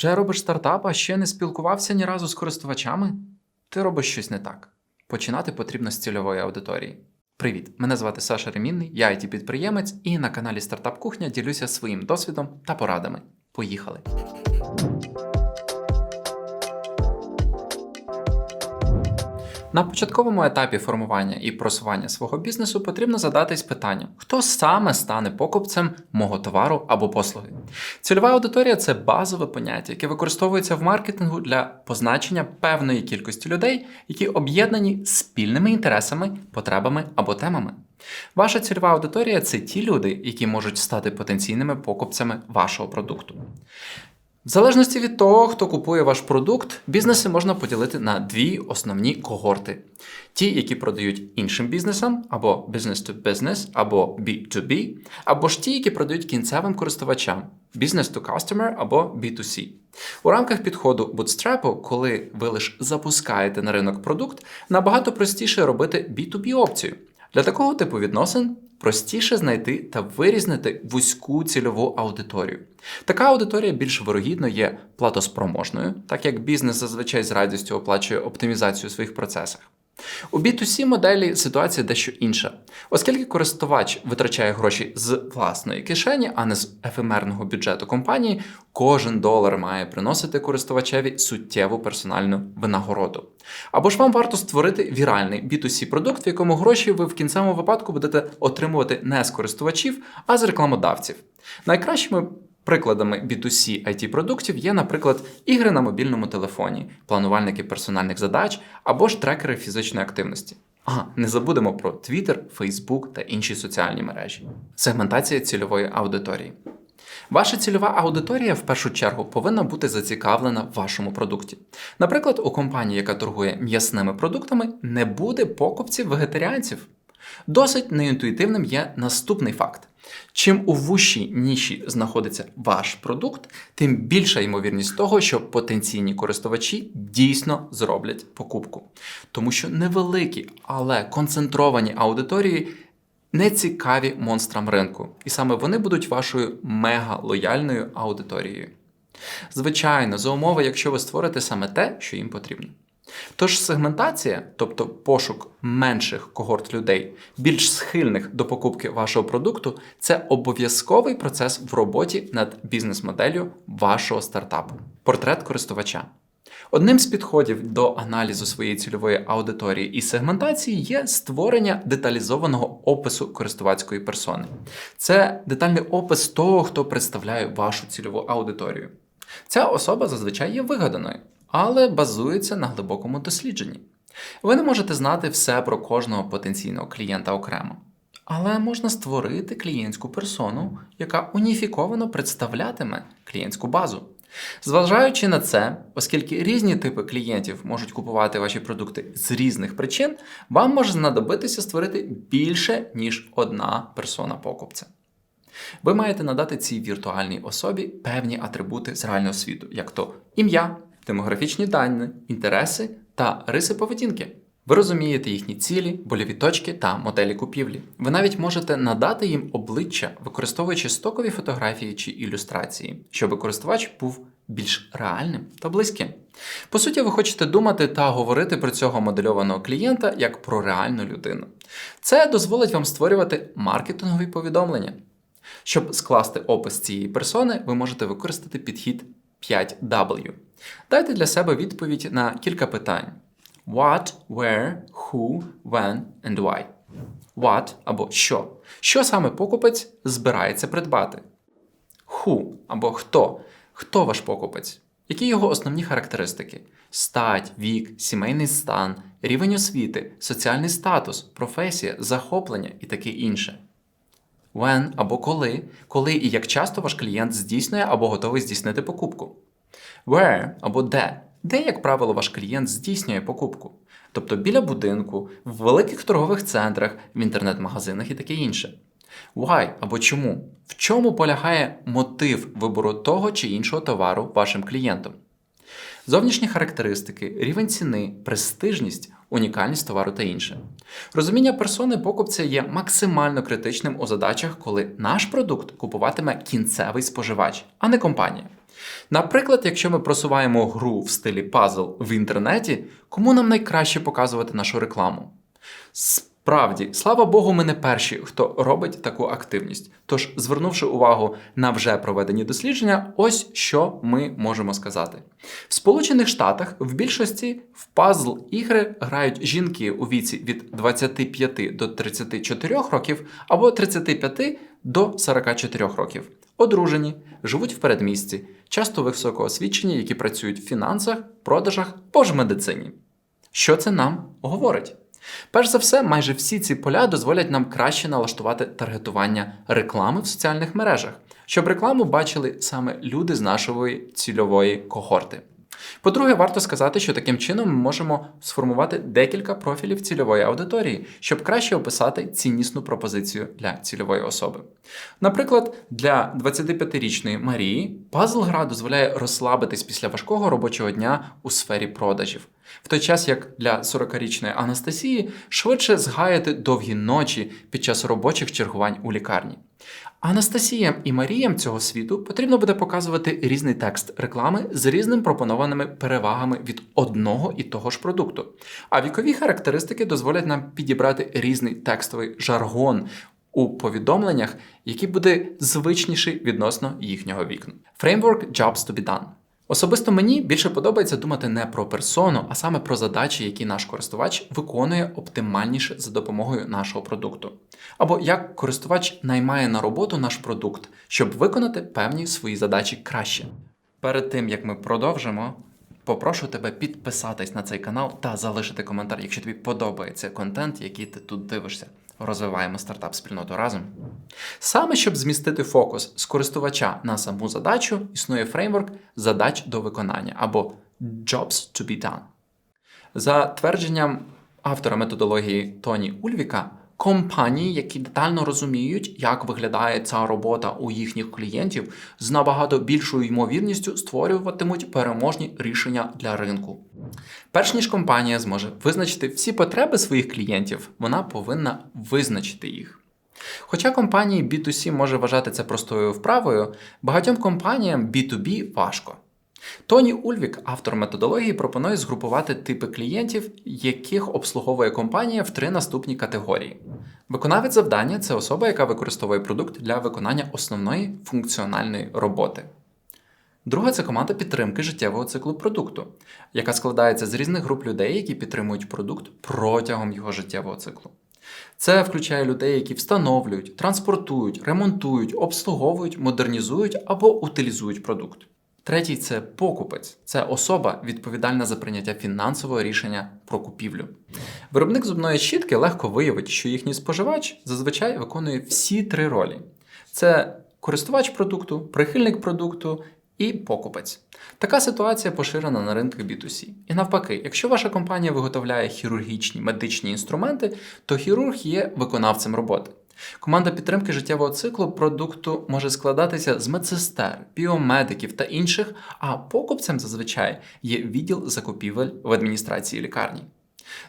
Вже робиш стартап, а ще не спілкувався ні разу з користувачами? Ти робиш щось не так. Починати потрібно з цільової аудиторії. Привіт! Мене звати Саша Ремінний, я it підприємець і на каналі Стартап Кухня ділюся своїм досвідом та порадами. Поїхали! На початковому етапі формування і просування свого бізнесу потрібно задатись питанням, хто саме стане покупцем мого товару або послуги. Цільова аудиторія це базове поняття, яке використовується в маркетингу для позначення певної кількості людей, які об'єднані спільними інтересами, потребами або темами. Ваша цільова аудиторія це ті люди, які можуть стати потенційними покупцями вашого продукту. В залежності від того, хто купує ваш продукт, бізнеси можна поділити на дві основні когорти: ті, які продають іншим бізнесам, або business to business, або B2B, або ж ті, які продають кінцевим користувачам business to customer або B2C. У рамках підходу Bootstrap, коли ви лише запускаєте на ринок продукт, набагато простіше робити B2B опцію. Для такого типу відносин простіше знайти та вирізнити вузьку цільову аудиторію. Така аудиторія більш вирогідно є платоспроможною, так як бізнес зазвичай з радістю оплачує оптимізацію у своїх процесах. У B2C моделі ситуація дещо інша, оскільки користувач витрачає гроші з власної кишені, а не з ефемерного бюджету компанії, кожен долар має приносити користувачеві суттєву персональну винагороду. Або ж вам варто створити віральний B2C продукт, в якому гроші ви в кінцевому випадку будете отримувати не з користувачів, а з рекламодавців. Найкращими Прикладами B2C IT продуктів є, наприклад, ігри на мобільному телефоні, планувальники персональних задач або ж трекери фізичної активності. А, не забудемо про Twitter, Facebook та інші соціальні мережі. Сегментація цільової аудиторії. Ваша цільова аудиторія в першу чергу повинна бути зацікавлена в вашому продукті. Наприклад, у компанії, яка торгує м'ясними продуктами, не буде покупців вегетаріанців. Досить неінтуїтивним є наступний факт. Чим у вущій ніші знаходиться ваш продукт, тим більша ймовірність того, що потенційні користувачі дійсно зроблять покупку. Тому що невеликі, але концентровані аудиторії не цікаві монстрам ринку, і саме вони будуть вашою мега-лояльною аудиторією. Звичайно, за умови, якщо ви створите саме те, що їм потрібно. Тож сегментація, тобто пошук менших когорт людей, більш схильних до покупки вашого продукту, це обов'язковий процес в роботі над бізнес-моделлю вашого стартапу. Портрет користувача. Одним з підходів до аналізу своєї цільової аудиторії і сегментації є створення деталізованого опису користувацької персони. Це детальний опис того, хто представляє вашу цільову аудиторію. Ця особа зазвичай є вигаданою але базується на глибокому дослідженні. Ви не можете знати все про кожного потенційного клієнта окремо. Але можна створити клієнтську персону, яка уніфіковано представлятиме клієнтську базу. Зважаючи на це, оскільки різні типи клієнтів можуть купувати ваші продукти з різних причин, вам може знадобитися створити більше, ніж одна персона покупця. Ви маєте надати цій віртуальній особі певні атрибути з реального світу, як то ім'я, демографічні дані, інтереси та риси поведінки. Ви розумієте їхні цілі, больові точки та моделі купівлі. Ви навіть можете надати їм обличчя, використовуючи стокові фотографії чи ілюстрації, щоб користувач був більш реальним та близьким. По суті, ви хочете думати та говорити про цього модельованого клієнта як про реальну людину. Це дозволить вам створювати маркетингові повідомлення. Щоб скласти опис цієї персони, ви можете використати підхід 5W. Дайте для себе відповідь на кілька питань: What, where, who, when and why. What або що. Що саме покупець збирається придбати? Who або хто. Хто ваш покупець? Які його основні характеристики? Стать, вік, сімейний стан, рівень освіти, соціальний статус, професія, захоплення і таке інше. When або коли, коли і як часто ваш клієнт здійснює або готовий здійснити покупку. Where або де, де, як правило, ваш клієнт здійснює покупку. Тобто біля будинку, в великих торгових центрах, в інтернет-магазинах і таке інше. Why або чому? В чому полягає мотив вибору того чи іншого товару вашим клієнтам? Зовнішні характеристики, рівень ціни, престижність, унікальність товару та інше. Розуміння персони покупця є максимально критичним у задачах, коли наш продукт купуватиме кінцевий споживач, а не компанія. Наприклад, якщо ми просуваємо гру в стилі пазл в інтернеті, кому нам найкраще показувати нашу рекламу? Справді, слава Богу, ми не перші, хто робить таку активність. Тож, звернувши увагу на вже проведені дослідження, ось що ми можемо сказати. В Сполучених Штатах в більшості в пазл ігри грають жінки у віці від 25 до 34 років або 35 до 44 років. Одружені, живуть в передмісті, часто високоосвічені, які працюють в фінансах, продажах або ж медицині. Що це нам говорить? Перш за все, майже всі ці поля дозволять нам краще налаштувати таргетування реклами в соціальних мережах, щоб рекламу бачили саме люди з нашої цільової когорти. По-друге, варто сказати, що таким чином ми можемо сформувати декілька профілів цільової аудиторії, щоб краще описати ціннісну пропозицію для цільової особи. Наприклад, для 25-річної Марії пазл гра дозволяє розслабитись після важкого робочого дня у сфері продажів. В той час як для 40-річної Анастасії швидше згаяти довгі ночі під час робочих чергувань у лікарні. Анастасіям і Маріям цього світу потрібно буде показувати різний текст реклами з різним пропонованими перевагами від одного і того ж продукту. А вікові характеристики дозволять нам підібрати різний текстовий жаргон у повідомленнях, який буде звичніший відносно їхнього вікна. Framework Jobs to be done. Особисто мені більше подобається думати не про персону, а саме про задачі, які наш користувач виконує оптимальніше за допомогою нашого продукту. Або як користувач наймає на роботу наш продукт, щоб виконати певні свої задачі краще. Перед тим як ми продовжимо, попрошу тебе підписатись на цей канал та залишити коментар, якщо тобі подобається контент, який ти тут дивишся. Розвиваємо стартап спільноту разом. Саме щоб змістити фокус з користувача на саму задачу, існує фреймворк задач до виконання або Jobs to be done. За твердженням автора методології Тоні Ульвіка, компанії, які детально розуміють, як виглядає ця робота у їхніх клієнтів, з набагато більшою ймовірністю створюватимуть переможні рішення для ринку. Перш ніж компанія зможе визначити всі потреби своїх клієнтів, вона повинна визначити їх. Хоча компанії B2C може вважати це простою вправою, багатьом компаніям B2B важко. Тоні Ульвік, автор методології, пропонує згрупувати типи клієнтів, яких обслуговує компанія в три наступні категорії. Виконавець завдання це особа, яка використовує продукт для виконання основної функціональної роботи. Друга це команда підтримки життєвого циклу продукту, яка складається з різних груп людей, які підтримують продукт протягом його життєвого циклу. Це включає людей, які встановлюють, транспортують, ремонтують, обслуговують, модернізують або утилізують продукт. Третій це покупець, це особа, відповідальна за прийняття фінансового рішення про купівлю. Виробник зубної щітки легко виявить, що їхній споживач зазвичай виконує всі три ролі: це користувач продукту, прихильник продукту і покупець. Така ситуація поширена на ринках B2C. І навпаки, якщо ваша компанія виготовляє хірургічні медичні інструменти, то хірург є виконавцем роботи. Команда підтримки життєвого циклу продукту може складатися з медсестер, біомедиків та інших, а покупцем зазвичай є відділ закупівель в адміністрації лікарні.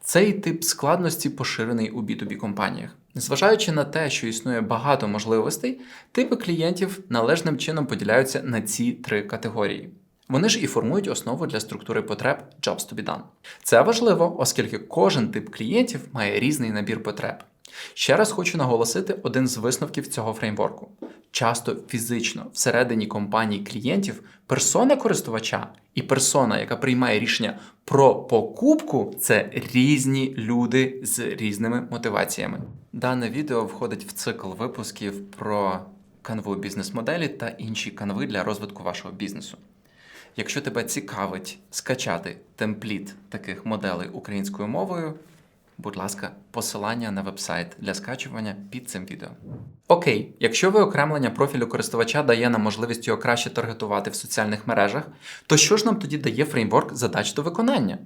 Цей тип складності поширений у B2B компаніях. Незважаючи на те, що існує багато можливостей, типи клієнтів належним чином поділяються на ці три категорії. Вони ж і формують основу для структури потреб Jobs to be done. Це важливо, оскільки кожен тип клієнтів має різний набір потреб. Ще раз хочу наголосити один з висновків цього фреймворку. Часто фізично всередині компанії клієнтів персона користувача і персона, яка приймає рішення про покупку, це різні люди з різними мотиваціями. Дане відео входить в цикл випусків про канву бізнес-моделі та інші канви для розвитку вашого бізнесу. Якщо тебе цікавить скачати темпліт таких моделей українською мовою, будь ласка, посилання на вебсайт для скачування під цим відео. Окей, якщо виокремлення профілю користувача дає нам можливість його краще таргетувати в соціальних мережах, то що ж нам тоді дає фреймворк задач до виконання?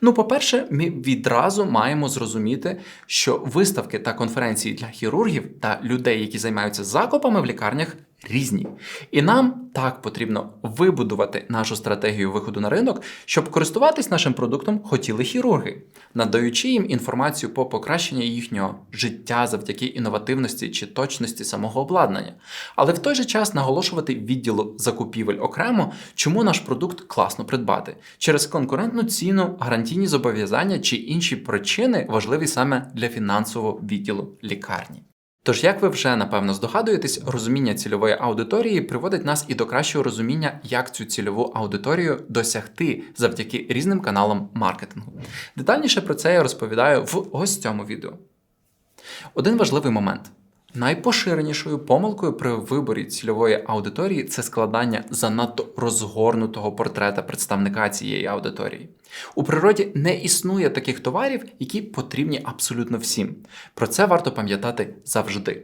Ну, по-перше, ми відразу маємо зрозуміти, що виставки та конференції для хірургів та людей, які займаються закупами в лікарнях, різні. І нам так потрібно вибудувати нашу стратегію виходу на ринок, щоб користуватись нашим продуктом хотіли хірурги, надаючи їм інформацію по покращенню їхнього життя завдяки інновативності чи точності самого обладнання. Але в той же час наголошувати відділу закупівель окремо, чому наш продукт класно придбати через конкурентну ціну, гарантійні зобов'язання чи інші причини важливі саме для фінансового відділу лікарні. Тож, як ви вже напевно здогадуєтесь, розуміння цільової аудиторії приводить нас і до кращого розуміння, як цю цільову аудиторію досягти завдяки різним каналам маркетингу. Детальніше про це я розповідаю в ось цьому відео. Один важливий момент. Найпоширенішою помилкою при виборі цільової аудиторії це складання занадто розгорнутого портрета представника цієї аудиторії. У природі не існує таких товарів, які потрібні абсолютно всім. Про це варто пам'ятати завжди.